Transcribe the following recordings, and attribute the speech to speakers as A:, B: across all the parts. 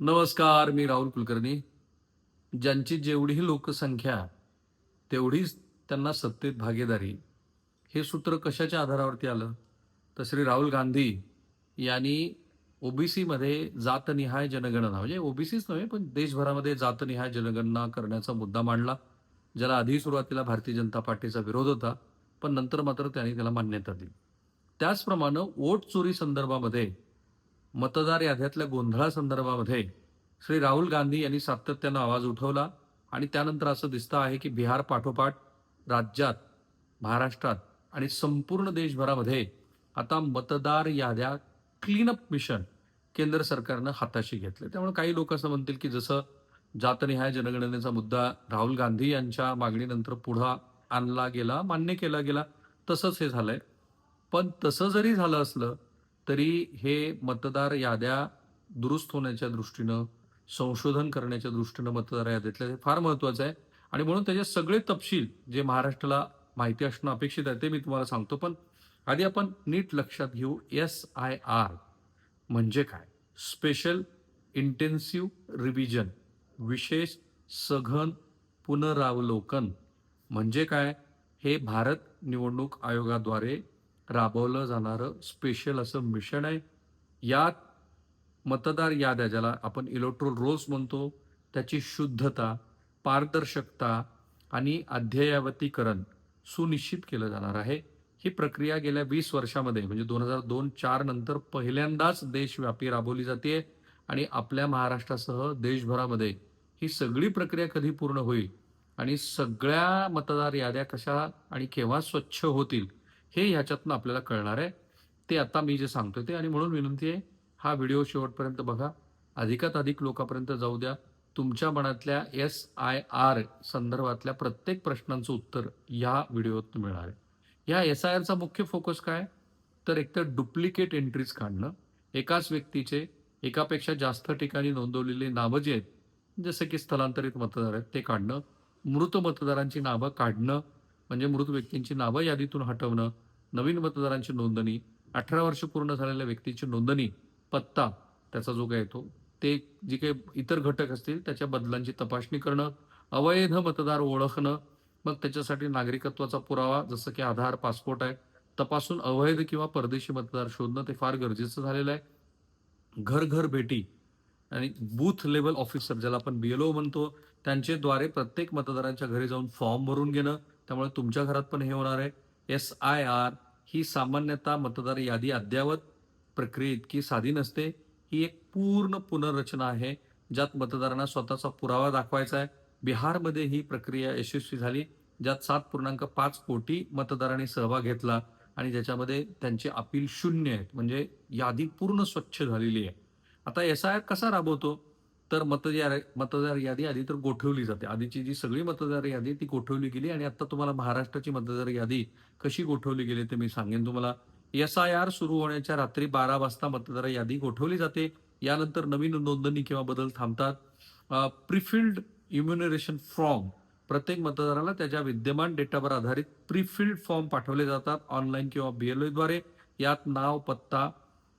A: नमस्कार मी राहुल कुलकर्णी. ज्यांची जेवढी लोकसंख्या तेवढीच त्यांना सत्तेत भागीदारी. हे सूत्र कशाच्या आधारावरती आलं? तर श्री राहुल गांधी यांनी ओबीसीमध्ये जातनिहाय जनगणना म्हणजे ओबीसीच नव्हे पण देशभरामध्ये जातनिहाय जनगणना करण्याचा मुद्दा मांडला ज्याला आधी सुरुवातीला भारतीय जनता पार्टीचा विरोध होता पण नंतर मात्र त्यांनी त्याला मान्यता दिली. त्याचप्रमाणे वोट चोरी संदर्भामध्ये मतदार याद्यातल्या गोंधळासंदर्भामध्ये श्री राहुल गांधी यांनी सातत्यानं आवाज उठवला आणि त्यानंतर असं दिसतं आहे की बिहार पाठोपाठ राज्यात महाराष्ट्रात आणि संपूर्ण देशभरामध्ये आता मतदार याद्या क्लीनअप मिशन केंद्र सरकारनं हाताशी घेतले. त्यामुळे काही लोक असं म्हणतील की जसं जातनिहाय जनगणनेचा मुद्दा राहुल गांधी यांच्या मागणीनंतर पुढा आणला गेला मान्य केला गेला तसंच हे झालंय. पण तसं जरी झालं असलं तरी हे मतदार याद्या दुरुस्त होण्याच्या दृष्टीनं संशोधन करण्याच्या दृष्टीनं मतदार याद्यातलं हे फार महत्वाचं आहे. आणि म्हणून त्याचे सगळे तपशील जे महाराष्ट्राला माहिती असणं अपेक्षित आहे ते मी तुम्हाला सांगतो. पण आधी आपण नीट लक्षात घेऊ एस आय आर म्हणजे काय? स्पेशल इंटेन्सिव्ह रिव्हिजन विशेष सघन पुनरावलोकन म्हणजे काय? हे भारत निवडणूक आयोगाद्वारे राबवलं जाणारं स्पेशल असं मिशन आहे. यात मतदार याद्या ज्याला आपण इलेक्ट्रोल रोल्स म्हणतो. त्याची शुद्धता पारदर्शकता आणि अध्ययावतीकरण सुनिश्चित केलं जाणार आहे. ही प्रक्रिया गेल्या वीस वर्षामध्ये म्हणजे दोन हजार दोन चार नंतर पहिल्यांदाच देशव्यापी राबवली जाते आणि आपल्या महाराष्ट्रासह देशभरामध्ये ही सगळी प्रक्रिया कधी पूर्ण होईल आणि सगळ्या मतदार याद्या कशा आणि केव्हा स्वच्छ होतील हे ह्याच्यातनं आपल्याला कळणार आहे. ते आता मी जे सांगतोय ते आणि म्हणून विनंती आहे हा व्हिडिओ शेवटपर्यंत बघा. अधिकात अधिक लोकांपर्यंत जाऊ द्या. तुमच्या मनातल्या एस आय आर संदर्भातल्या प्रत्येक प्रश्नांचं उत्तर या व्हिडिओत मिळणार आहे. या एस आय आरचा मुख्य फोकस काय? तर एकतर डुप्लिकेट एंट्रीज काढणं. एकाच व्यक्तीचे एकापेक्षा जास्त ठिकाणी नोंदवलेले नावं जी आहेत जसं की स्थलांतरित मतदार आहेत ते काढणं. मृत मतदारांची नावं काढणं. म्हणजे मृत व्यक्तींची नावं यादीतून हटवणं नवीन मतदारांची नोंदणी अठरा वर्ष पूर्ण झालेल्या व्यक्तीची नोंदणी पत्ता त्याचा जो काय येतो ते जे काही इतर घटक असतील त्याच्या बदलांची तपासणी करणं अवैध मतदार ओळखणं मग त्याच्यासाठी नागरिकत्वाचा पुरावा जसं की आधार पासपोर्ट आहे तपासून अवैध किंवा परदेशी मतदार शोधणं ते फार गरजेचं झालेलं आहे. घर घर भेटी आणि बूथ लेवल ऑफिसर ज्याला आपण बीएलओ म्हणतो त्यांच्याद्वारे प्रत्येक मतदारांच्या घरी जाऊन फॉर्म भरून घेणं त्यामुळे तुमच्या घरात पण हे होणार आहे. एस आय आर ही सामान्यतः मतदार यादी अद्ययावत प्रक्रिये इतकी साधी नसते. ही एक पूर्ण पुनर्रचना आहे ज्यात मतदारांना स्वतःचा पुरावा दाखवायचा आहे. बिहारमध्ये ही प्रक्रिया यशस्वी झाली ज्यात सात पूर्णांक पाच कोटी मतदारांनी सहभाग घेतला आणि ज्याच्यामध्ये त्यांचे अपील शून्य आहेत म्हणजे यादी पूर्ण स्वच्छ झालेली आहे. आता एस आय आर कसा राबवतो? तर मतदार मतदार यादी आधी तर गोठवली जाते. आधीची जी सगळी मतदार यादी ती गोठवली गेली आणि आता तुम्हाला महाराष्ट्राची मतदार यादी कशी गोठवली गेली ते मी सांगेन तुम्हाला. एस आय आर सुरू होण्याच्या रात्री बारा वाजता मतदार यादी गोठवली जाते. यानंतर नवीन नोंदणी किंवा बदल थांबतात. प्रिफिल्ड इम्युनरेशन फॉर्म प्रत्येक मतदाराला त्याच्या विद्यमान डेटावर आधारित प्रीफिल्ड फॉर्म पाठवले जातात ऑनलाईन किंवा बीएलओ द्वारे. यात नाव पत्ता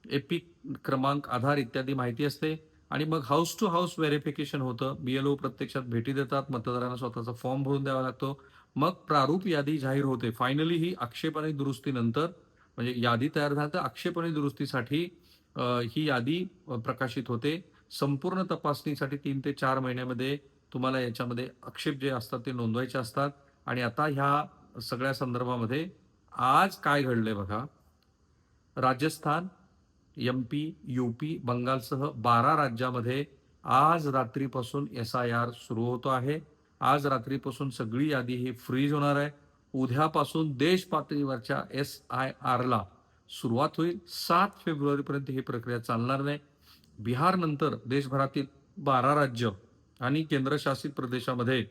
A: एपिक क्रमांक आधार इत्यादी माहिती असते. आणि मग हाऊस टू हाऊस व्हेरिफिकेशन होतं. बीएलओ प्रत्यक्षात भेटी देतात मतदारांना स्वतःचा फॉर्म भरून द्यावा लागतो. मग प्रारूप यादी जाहीर होते. फायनली ही आक्षेप आणि दुरुस्तीनंतर म्हणजे यादी तयार झाली तर आक्षेप आणि दुरुस्तीसाठी ही यादी प्रकाशित होते. संपूर्ण तपासणीसाठी तीन ते चार महिन्यामध्ये तुम्हाला याच्यामध्ये आक्षेप जे असतात ते नोंदवायचे असतात. आणि आता ह्या सगळ्या संदर्भामध्ये आज काय घडलंय बघा? Rajasthan M P U P बंगालसह बारा राज्यामध्ये आज रात्रीपासून एस आय आर सुरू होतो आहे. आज रात्रीपासून सगळी यादी ही फ्रीज होणार आहे. उद्यापासून देश पातळीवरच्या एस आय आरला सुरुवात होईल. सात फेब्रुवारीपर्यंत ही प्रक्रिया चालणार नाही. बिहारनंतर देशभरातील बारा राज्य आणि केंद्रशासित प्रदेशामध्ये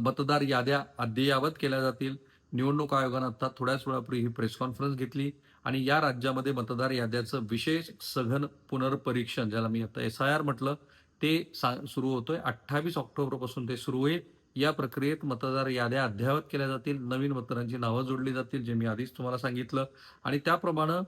A: मतदार याद्या अद्ययावत केल्या जातील. निवडणूक आयोगानं आता थोड्याच वेळापूर्वी ही प्रेस कॉन्फरन्स घेतली आणि या राज्यामध्ये मतदार याद्याचं विशेष सघन पुनर्परीक्षण ज्याला मी आता एस आय आर म्हटलं ते सा- सुरू होतोय. अठ्ठावीस ऑक्टोबरपासून ते सुरू होईल. या प्रक्रियेत मतदार याद्या अद्ययावत केल्या जातील. नवीन मतदारांची नावं जोडली जातील जे मी आधीच तुम्हाला सांगितलं. आणि त्याप्रमाणे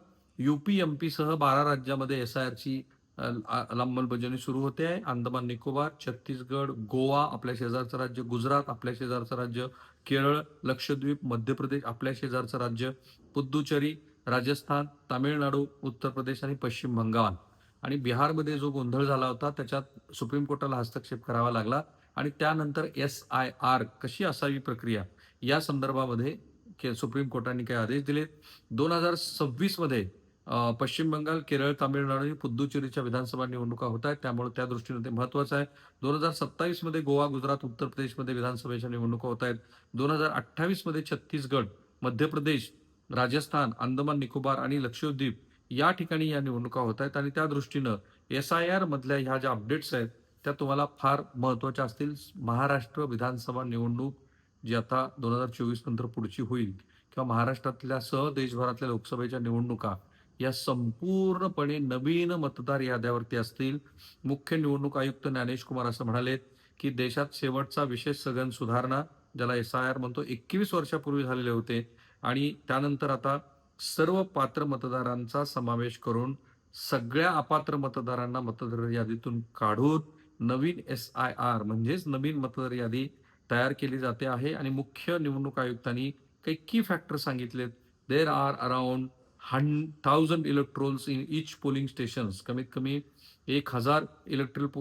A: युपी एम पीसह बारा राज्यामध्ये एस आय आरची अंमलबजावणी सुरू होते. आहे अंदमान निकोबार छत्तीसगड गोवा आपल्या शेजारचं राज्य गुजरात आपल्या शेजारचं राज्य केरळ लक्षद्वीप मध्य प्रदेश आपल्या शेजारचं राज्य पुद्दुचेरी राजस्थान तामिळनाडू उत्तर प्रदेश आणि पश्चिम बंगाल. आणि बिहारमध्ये जो गोंधळ झाला होता त्याच्यात सुप्रीम कोर्टाला हस्तक्षेप करावा लागला आणि त्यानंतर एस आय आर कशी असावी प्रक्रिया या संदर्भामध्ये के- सुप्रीम कोर्टाने काही आदेश दिले दोन हजार सव्वीसमध्ये पश्चिम बंगाल केरळ तामिळनाडू आणि पुद्दुचेरीच्या विधानसभा निवडणुका होत आहेत. त्यामुळे त्या दृष्टीने ते महत्वाचं आहे. दोन हजार सत्तावीसमध्ये गोवा गुजरात उत्तर प्रदेशमध्ये विधानसभेच्या निवडणुका होत आहेत. दोन हजार अठ्ठावीसमध्ये छत्तीसगड मध्य प्रदेश राजस्थान अंदमान निकोबार आणि लक्षद्वीप या ठिकाणी या निवडणुका होत आहेत. आणि त्या दृष्टीनं एस आय आर मधल्या ह्या ज्या अपडेट्स आहेत त्या तुम्हाला फार महत्त्वाच्या असतील. महाराष्ट्र विधानसभा निवडणूक जी आता दोन हजार चोवीस नंतर पुढची होईल किंवा महाराष्ट्रातल्या सह देशभरातल्या लोकसभेच्या निवडणुका या संपूर्णपणे नवीन मतदार याद्यावरती असतील. मुख्य निवडणूक आयुक्त ज्ञानेश कुमार असं म्हणालेत की देशात शेवटचा विशेष सघन सुधारणा ज्याला एस आय आर म्हणतो एकवीस वर्षापूर्वी झालेले होते. आणि त्यानंतर आता सर्व पात्र मतदारांचा समावेश करून सगळ्या अपात्र मतदारांना मतदार यादीतून काढून नवीन एस आय आर म्हणजेच नवीन मतदार यादी तयार केली जाते आहे. आणि मुख्य निवडणूक आयुक्तांनी काही की फॅक्टर सांगितलेत. There are around hundred thousand electorals in each polling stations कमीत कमी एक हजार इलेक्ट्रिक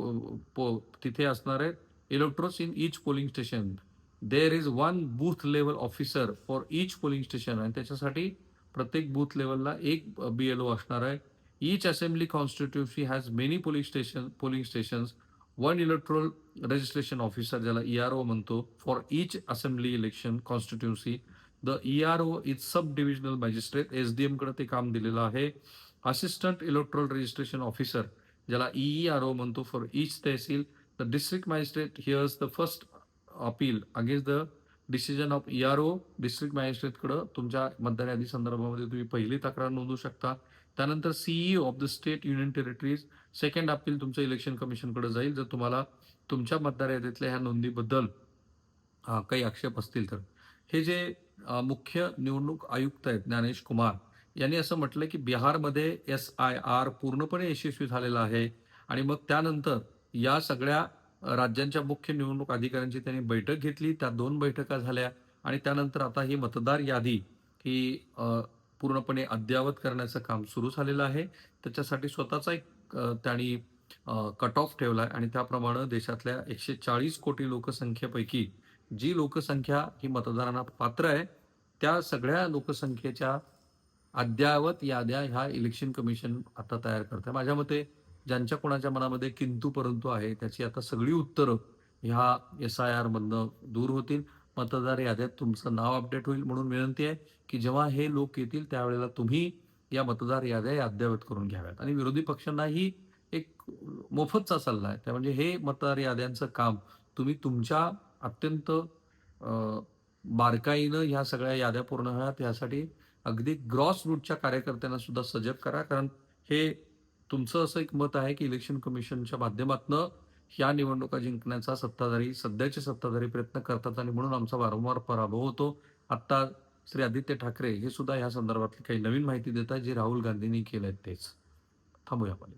A: तिथे असणार आहेत electorals in each polling station there is one booth level officer for each polling station आणि त्याच्यासाठी प्रत्येक बूथ लेवलला एक बी एल ओ असणार आहे. Each assembly constituency has many polling station polling stations one electoral registration officer ज्याला E R O म्हणतो for each assembly election constituency the E R O is sub divisional magistrate S D एमकडे ते काम दिलेलं आहे. Assistant electoral registration officer ज्याला E R O म्हणतो for each tehsil the district magistrate hears the first appeal against the decision of E R O district मॅजिस्ट्रेटकडं तुमच्या मतदार यादी संदर्भामध्ये तुम्ही पहिली तक्रार नोंदवू शकता. त्यानंतर CE of the state union territories second appeal तुमचं इलेक्शन कमिशनकडे जाईल. जर तुम्हाला तुमच्या मतदार यादीतल्या ह्या नोंदीबद्दल काही आक्षेप असतील तर. हे जे मुख्य निवडणूक आयुक्त आहेत ज्ञानेश कुमार. यांनी असं म्हटलं की बिहारमध्ये एस आय आर पूर्णपणे यशस्वी झालेला आहे आणि मग त्यानंतर या सगळ्या राज्यांच्या मुख्य निवडणूक अधिकाऱ्यांची त्यांनी बैठक घेतली. त्या दोन बैठका झाल्या आणि त्यानंतर आता ही मतदार यादी ही पूर्णपणे अद्ययावत करण्याचं काम सुरू झालेलं आहे. त्याच्यासाठी स्वतःचा एक त्यांनी कट ऑफ ठेवला आहे आणि त्याप्रमाणे देशातल्या एकशे चाळीस कोटी लोकसंख्येपैकी जी लोकसंख्या ही मतदारांना पात्र आहे त्या सगळ्या लोकसंख्येच्या अद्ययावत याद्या ह्या इलेक्शन कमिशन आता तयार करत आहे. माझ्या मते ज्यांच्या कोणाच्या मनामध्ये किंतू परंतु आहे त्याची आता सगळी उत्तरं ह्या एस आय आर मधनं दूर होतील. मतदार याद्यात तुमचं नाव अपडेट होईल म्हणून विनंती आहे की जेव्हा हे लोक येतील त्यावेळेला तुम्ही या मतदार याद्या या अद्ययावत करून घ्याव्यात. आणि विरोधी पक्षांनाही एक मोफतचा सल्ला आहे. त्या म्हणजे हे मतदार याद्यांचं काम तुम्ही तुमच्या अत्यंत बारकाईनं ह्या सगळ्या याद्या पूर्ण व्हाव्यात यासाठी अगदी ग्रॉस रूटच्या कार्यकर्त्यांना सुद्धा सजग करा. कारण हे तुमचं असं एक मत आहे की इलेक्शन कमिशनच्या माध्यमातनं ह्या निवडणुका जिंकण्याचा सत्ताधारी सध्याचे सत्ताधारी प्रयत्न करतात आणि म्हणून आमचा वारंवार पराभव होतो. आत्ता श्री आदित्य ठाकरे हे सुद्धा ह्या संदर्भातली काही नवीन माहिती देत आहेत राहुल गांधींनी केलं तेच. थांबूया आपण.